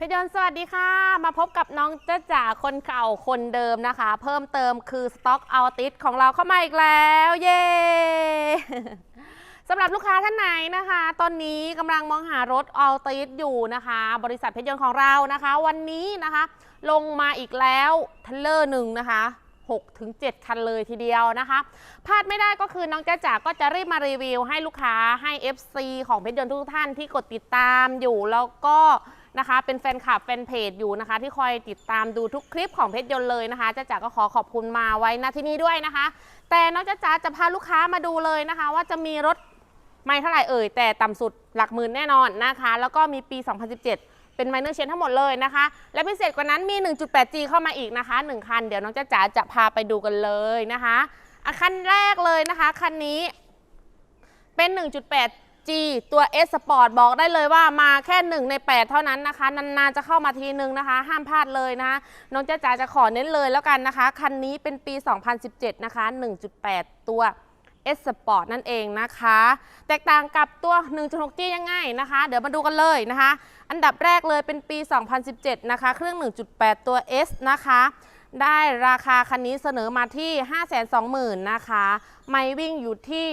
เพชรยนสวัสดีค่ะ มาพบกับน้องจ้าจ๋าคนเก่าคนเดิมนะคะ เพิ่มเติมคือสต็อกเอาติสของเราเข้ามาอีกแล้ว เย้สำหรับลูกค้าท่านไหนนะคะ ตอนนี้กำลังมองหารถอ l ติสอยู่นะคะ บริษัทเพชรยนต์ของเรานะคะ วันนี้นะคะ ลงมาอีกแล้วเทเลอร์หนึ่งนะคะ6ถึง7คันเลยทีเดียวนะคะพลาดไม่ได้ก็คือน้องจ้าจ๋าก็จะรีบมารีวิวให้ลูกค้าให้ FC ของเพชรยนต์ทุกท่านที่กดติดตามอยู่แล้วก็ นะคะ เป็นแฟนคลับแฟนเพจอยู่นะคะ ที่คอยติดตามดูทุกคลิปของเพชรยนต์เลยนะคะจ้าจ๋าก็ขอขอบคุณมาไว้ณที่นี้ด้วยนะคะ แต่น้องจ้าจ๋าจะพาลูกค้ามาดูเลยนะคะ ว่าจะมีรถไม่เท่าไหร่เอ่ยแต่ต่ำสุดหลักหมื่นแน่นอนนะคะ แล้วก็มีปี 2017เป็นไมเนอร์เชนทั้งหมดเลยนะคะ และพิเศษกว่านั้นมี 1.8G เข้ามาอีกนะคะ 1 คัน เดี๋ยวน้องจ้าจ๋าจะพาไปดูกันเลยนะคะอคันแรกเลยนะคะ คันนี้เป็น G ตัว S Sport บอกได้เลยว่ามาแค่ 1 ใน 8 เท่านั้นนะคะ นานๆจะเข้ามาทีนึงนะคะ ห้ามพลาดเลยนะคะน้องจ้าจ๋าจะขอเน้นเลยแล้วกันนะคะ คันนี้เป็นปี 2017 นะคะ 1.8 ตัว S Sport นั่นเองนะคะ แตกต่างกับตัว 1.6G ยังไงนะคะ เดี๋ยวมาดูกันเลยนะคะ อันดับแรกเลยเป็นปี 2017 นะคะ เครื่อง 1.8 ตัว S นะคะ ได้ราคาคันนี้เสนอมาที่ 520,000นะคะ ไม่วิ่งอยู่ที่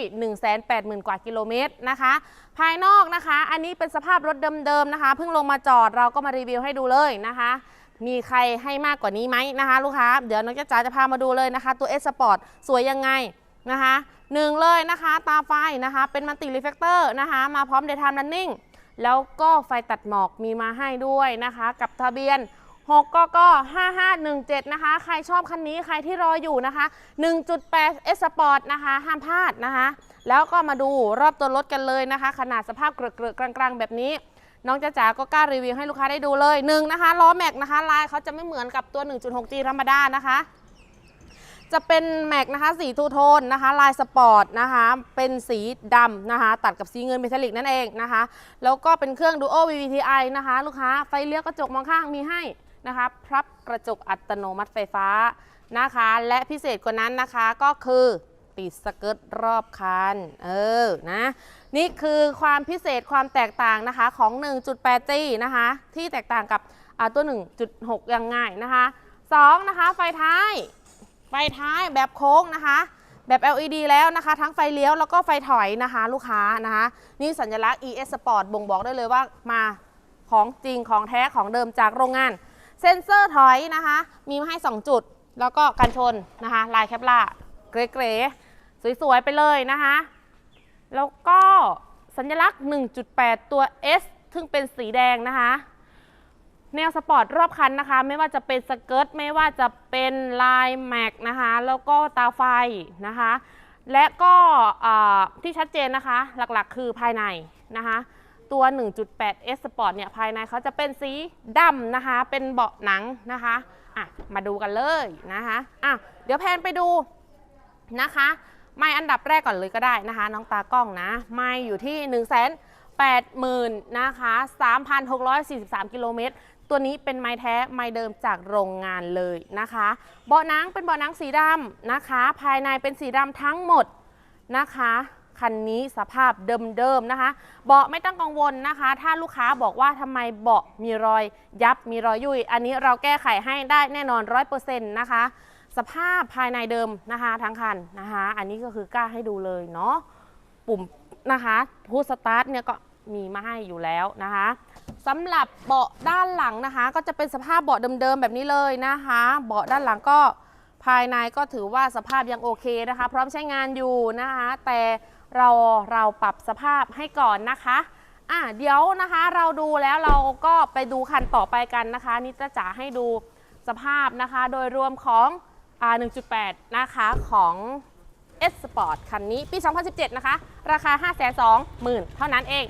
180,000 กว่ากิโลเมตรนะคะ ภายนอกนะคะ อันนี้เป็นสภาพรถเดิมๆนะคะ เพิ่งลงมาจอดเราก็มารีวิวให้ดูเลยนะคะ มีใครให้มากกว่านี้ไหมนะคะ ลูกค้า เดี๋ยวน้องจ๊ะจ๋าจะพามาดูเลยนะคะ ตัว S Sport สวยยังไงนะคะหนึ่งเลยนะคะตาไฟนะคะ เป็นมัลติรีเฟกเตอร์นะคะ มาพร้อม Daytime Running แล้วก็ไฟตัดหมอกมีมาให้ด้วยนะคะ กับทะเบียน 6กก5517 นะคะ ใครชอบคันนี้ใครที่รออยู่นะคะ 1.8 S Sport นะคะ ห้ามพลาดนะคะ แล้วก็มาดูรอบตัวรถกันเลยนะคะ ขนาดสภาพเกลือกๆกลางๆ แบบนี้ น้องจ้าจ๋าก็กล้ารีวิวให้ลูกค้าได้ดูเลยหนึ่งนะคะล้อแม็กนะคะลายเขาจะไม่เหมือนกับตัว 1.6G ธรรมดานะคะ จะเป็นแม็กนะคะสีทูโทนนะคะ ลายสปอร์ตนะคะ เป็นสีดำนะคะ ตัดกับสีเงินเมทัลลิกนั่นเองนะคะ แล้วก็เป็นเครื่อง Duo VVTi นะคะ ลูกค้าไฟเลี้ยวกระจกมองข้างมีให้ นะคะพรับกระจกอัตโนมัติไฟฟ้านะคะ และพิเศษกว่านั้นนะคะก็คือติดสเกิร์ตรอบคัน เออ นะ นี่คือความพิเศษความแตกต่างนะคะของ 1.8G นะคะ ที่แตกต่างกับอ่าตัว 1.6ยังไงนะคะ2นะคะ ไฟท้าย ไฟท้ายแบบโค้งนะคะ แบบ LED แล้วนะคะ ทั้งไฟเลี้ยวแล้วก็ไฟถอยนะคะ ลูกค้านะคะ นี่สัญลักษณ์ ES Sport บ่งบอกได้เลยว่ามาของจริงของแท้ของเดิมจากโรงงาน เซ็นเซอร์ถอยนะคะ มีมาให้ 2 จุด แล้วก็กันชนนะคะ ลายแคปล่าเกรๆสวยๆ ไปเลยนะคะ แล้วก็สัญลักษณ์ 1.8 ตัว S ซึ่งเป็นสีแดงนะคะ แนวสปอร์ตรอบคันนะคะ ไม่ว่าจะเป็นสเกิร์ต ไม่ว่าจะเป็นลายแม็กนะคะ แล้วก็ตาไฟนะคะ และก็ที่ชัดเจนนะคะ หลักๆ คือภายในนะคะ ตัว 1.8 S Sport เนี่ยภายในเขาจะเป็นสีดำนะคะ เป็นเบาะหนังนะคะอะมาดูกันเลยนะคะอะเดี๋ยวแพนไปดูนะคะ ไม่อันดับแรกก่อนเลยก็ได้นะคะ น้องตากล้องนะ ไม่อยู่ที่1 8 0 0 0 0นะคะ3,643 กิโลเมตร ตัวนี้เป็นไม้แท้ไม้เดิมจากโรงงานเลยนะคะ เบาะหนังเป็นเบาะหนังสีดำนะคะ ภายในเป็นสีดำทั้งหมดนะคะ คันนี้สภาพเดิมๆนะคะ เบาะไม่ต้องกังวลนะคะ ถ้าลูกค้าบอกว่าทำไมเบาะมีรอยยับมีรอยยุ่ยอันนี้เราแก้ไขให้ได้แน่นอน100%นะคะ สภาพภายในเดิมนะคะทั้งคันนะคะ อันนี้ก็คือกล้าให้ดูเลยเนาะปุ่มนะคะพูดสตาร์ทเนี่ยก็มีมาให้อยู่แล้วนะคะสำหรับเบาะด้านหลังนะคะ ก็จะเป็นสภาพเบาะเดิมๆแบบนี้เลยนะคะ เบาะด้านหลังก็ ภายในก็ถือว่าสภาพยังโอเคนะคะ พร้อมใช้งานอยู่นะคะ แต่เราเราปรับสภาพให้ก่อนนะคะอะเดี๋ยวนะคะเราดูแล้วเราก็ไปดูคันต่อไปกันนะคะนี่จจ๋าให้ดูสภาพนะคะ โดยรวมของอ่า1.8 นะคะของ S Sport คันนี้ปี 2017 นะคะ ราคา 520,000 เท่านั้นเอง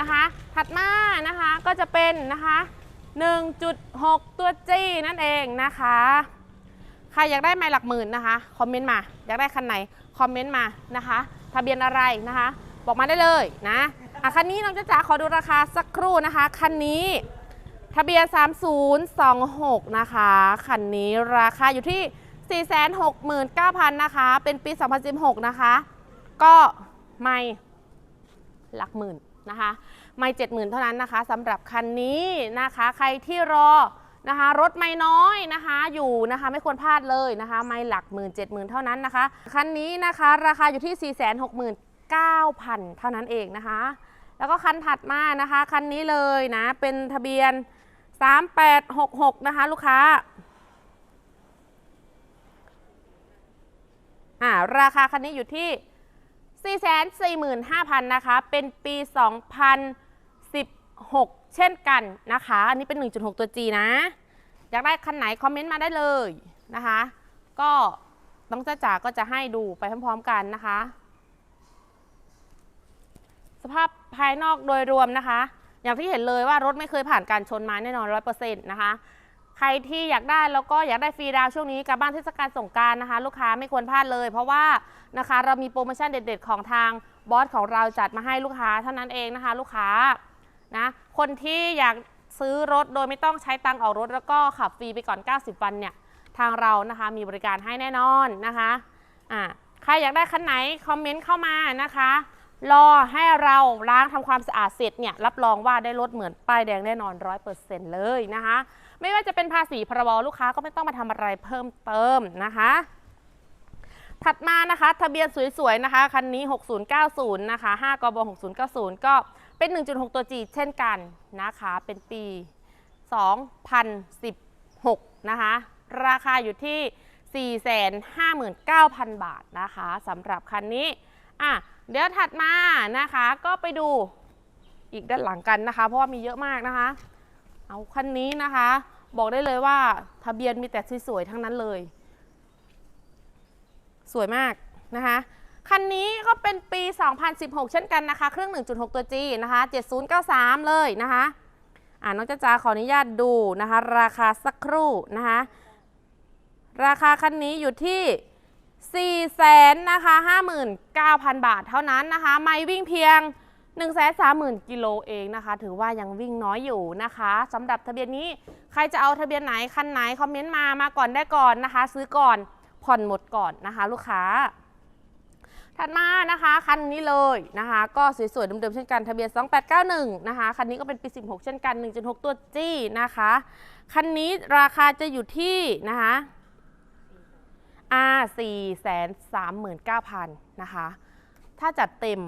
นะคะ ถัดมานะคะก็จะเป็นนะคะ 1.6 ตัว G นั่นเองนะคะ ใครอยากได้ไม้หลักหมื่นนะคะ คอมเมนต์มา อยากได้คันไหน คอมเมนต์มานะคะ ทะเบียนอะไรนะคะ บอกมาได้เลยนะอะคันนี้น้องจ๊ะจ๋าขอดูราคาสักครู่นะคะ คันนี้ ทะเบียน 3026 นะคะ คันนี้ราคาอยู่ที่ 469,000 นะคะ เป็นปี 2016 นะคะ ก็ไม่หลักหมื่นนะคะ ไม่เจ็ดหมื่นเท่านั้นนะคะสำหรับคันนี้นะคะ ใครที่รอ นะคะรถไม่น้อยนะคะอยู่นะคะไม่ควรพลาดเลยนะคะไม่หลักหมื่นเจ็ดหมื่นเท่านั้นนะคะคันนี้นะคะราคาอยู่ที่ 4 6 9 0 0 0 เท่านั้นเองนะคะ แล้วก็คันถัดมานะคะคันนี้เลยนะเป็นทะเบียน 3866 นะคะลูกค้าอ่าราคาคันนี้อยู่ที่ 445,000นะคะเป็นปี 2016 เช่นกันนะคะ อันนี้เป็น 1.6 ตัว G นะ อยากได้คันไหนคอมเมนต์มาได้เลยนะคะ ก็น้องจ้าจ๋าก็จะให้ดูไปพร้อมๆกันนะคะ สภาพภายนอกโดยรวมนะคะ อย่างที่เห็นเลยว่ารถไม่เคยผ่านการชนมาแน่นอนร้อยเปอร์เซ็นต์นะคะใครที่อยากได้แล้วก็อยากได้ฟรีดาวช่วงนี้กับบ้านเทศกาลสงการนะคะ ลูกค้าไม่ควรพลาดเลย เพราะว่านะคะเรามีโปรโมชั่นเด็ด ๆ ของทางบอสของเราจัดมาให้ลูกค้าเท่านั้นเองนะคะ ลูกค้า นะคนที่อยากซื้อรถโดยไม่ต้องใช้ตังค์ออกรถ แล้วก็ขับฟรีไปก่อน 90 วันเนี่ยทางเรานะคะมีบริการให้แน่นอนนะคะอ่าใครอยากได้คันไหนคอมเมนต์เข้ามานะคะรอให้เราล้างทำความสะอาดเสร็จเนี่ยรับรองว่าได้รถเหมือนป้ายแดงแน่นอน100%เลยนะคะ ไม่ว่าจะเป็นภาษีพรบลูกค้าก็ไม่ต้องมาทำอะไรเพิ่มเติมนะคะ ถัดมานะคะ ทะเบียนสวยๆนะคะ คันนี้ 6090 นะคะ 5กบ6090 ก็ เป็น 1.6 ตัว G เช่นกันนะคะ เป็นปี 2016 นะคะ ราคาอยู่ที่ 459,000 บาทนะคะสำหรับคันนี้ อะ เดี๋ยวถัดมานะคะ ก็ไปดูอีกด้านหลังกันนะคะ เพราะว่ามีเยอะมากนะคะ เอาคันนี้นะคะ บอกได้เลยว่าทะเบียนมีแต่สวยๆทั้งนั้นเลย สวยมากนะคะ คันนี้ก็เป็นปี 2016 เช่นกันนะคะ เครื่อง 1.6 ตัว G นะคะ 7093 เลยนะคะ อ่าน้องจ้าจาขออนุญาตดูนะคะ ราคาสักครู่นะคะ ราคาคันนี้อยู่ที่4 0 0 0 0นะคะ59,000 บาทเท่านั้นนะคะ ไม่วิ่งเพียง 1 3 0 0 0 0 กิโลเองนะคะ ถือว่ายังวิ่งน้อยอยู่นะคะสำหรับทะเบียนนี้ใครจะเอาทะเบียนไหน คันไหน คอมเมนต์มามาก่อนได้ก่อนนะคะ ซื้อก่อนผ่อนหมดก่อนนะคะ ลูกค้า ถัดมานะคะ คันนี้เลยนะคะ ก็สวยๆเดิมๆเช่นกันทะเบียน 2891 นะคะ คันนี้ก็เป็นปี 16 เช่นกัน 1.6 ตัวจี้นะคะ คันนี้ราคาจะอยู่ที่นะคะอ่า4 3 9 0 0 0 นะคะ ถ้าจัดเต็ม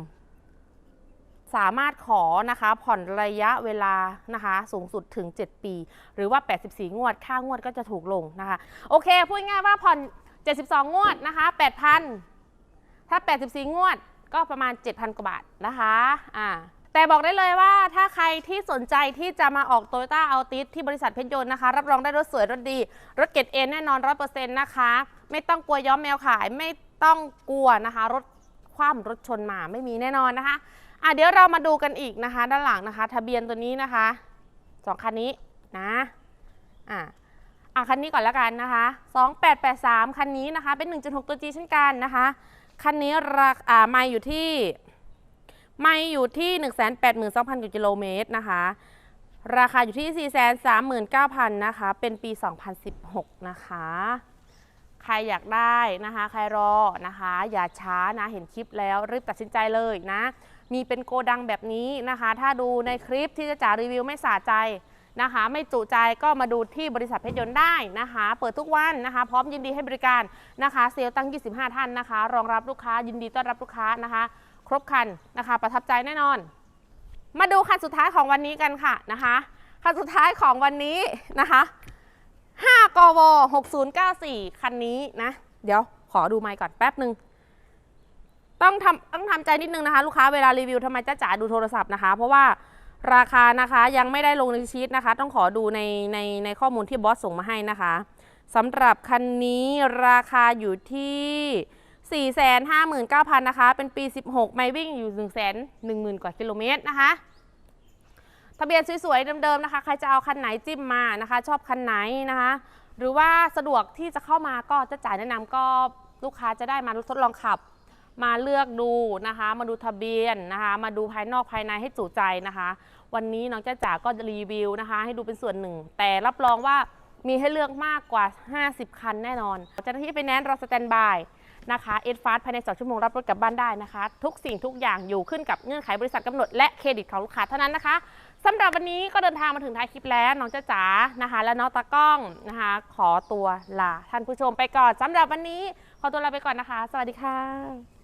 สามารถขอนะคะผ่อนระยะเวลานะคะสูงสุดถึง 7 ปี หรือว่า 84 งวด ค่างวดก็จะถูกลงนะคะ โอเค พูดง่ายว่าผ่อน 72 งวดนะคะ 8,000 ถ้า 84 งวดก็ประมาณ 7,000 กว่าบาทนะคะอ่าแต่บอกได้เลยว่าถ้าใครที่สนใจที่จะมาออก Toyota a l t i s ที่บริษัทเพชรยนต์นะคะ รับรองได้รถสวยรถดี รถเกรดเอแน่นอน100%นะคะ ไม่ต้องกลัวย้อมแมวขายไม่ต้องกลัวนะคะ รถคว่ำรถชนมาไม่มีแน่นอนนะคะอะเดี๋ยวเรามาดูกันอีกนะคะ ด้านหลังนะคะ ทะเบียนตัวนี้นะคะสองคันนี้นะอะอะคันนี้ก่อนล้วกันนะคะ 2883 คันนี้นะคะ เป็น 1.6 ตัว G เช่นกันนะคะ คันนี้ราคาไม่อยู่ที่ไม่อยู่ที่ 182,000กว่ากิโลเมตรนะคะ ราคาอยู่ที่ 439,000นะคะ เป็นปี 2016 นะคะ ใครอยากได้นะคะ ใครรอนะคะ อย่าช้านะเห็นคลิปแล้วรีบตัดสินใจเลยนะ มีเป็นโกดังแบบนี้นะคะ ถ้าดูในคลิปที่จะจ่ารีวิวไม่สะใจ นะคะ ไม่จุใจก็มาดูที่บริษัทเพชรยนต์ได้นะคะ เปิดทุกวันนะคะ พร้อมยินดีให้บริการนะคะ เซลล์ตั้ง 25 ท่านนะคะ รองรับลูกค้ายินดีต้อนรับลูกค้านะคะ ครบคันนะคะ ประทับใจแน่นอน มาดูคันสุดท้ายของวันนี้กันค่ะนะคะคันสุดท้ายของวันนี้นะคะ5กว6094 คันนี้นะ เดี๋ยวขอดูไมค์ก่อนแป๊บหนึ่งต้องทำต้องทำใจนิดนึงนะคะ ลูกค้าเวลารีวิวทำไมจ้าจ๋าดูโทรศัพท์นะคะ เพราะว่า ราคานะคะยังไม่ได้ลงในชีตนะคะ ต้องขอดูในในในข้อมูลที่บอสส่งมาให้นะคะสำหรับคันนี้ราคาอยู่ที่ 459,000นะคะ เป็นปี 16 ไม่วิ่งอยู่ 1 1 0 0 0 0 กว่ากิโลเมตรนะคะทะเบียนสวยๆเดิมๆนะคะ ใครจะเอาคันไหนจิ้มมานะคะ ชอบคันไหนนะคะ หรือว่าสะดวกที่จะเข้ามาก็จะจ่ายแนะนำก็ลูกค้าจะได้มาทดลองขับ มาเลือกดูนะคะ มาดูทะเบียนนะคะ มาดูภายนอกภายในให้จุใจนะคะ วันนี้น้องจ้าจ๋าก็จะรีวิวนะคะ ให้ดูเป็นส่วนหนึ่ง แต่รับรองว่ามีให้เลือกมากกว่า 50 คันแน่นอนเจ้าหน้าที่ไปแนนรอสแตนบายนะคะเอ็ดฟาสภายใน 2 ชั่วโมงรับรถกลับบ้านได้นะคะ ทุกสิ่งทุกอย่างอยู่ขึ้นกับเงื่อนไขบริษัทกำหนดและเครดิตของลูกค้าเท่านั้นนะคะสำหรับวันนี้ก็เดินทางมาถึงท้ายคลิปแล้ว น้องจ้าจ๋านะคะ และน้องตากล้องนะคะ ขอตัวลาท่านผู้ชมไปก่อนสำหรับวันนี้ ขอตัวลาไปก่อนนะคะ สวัสดีค่ะ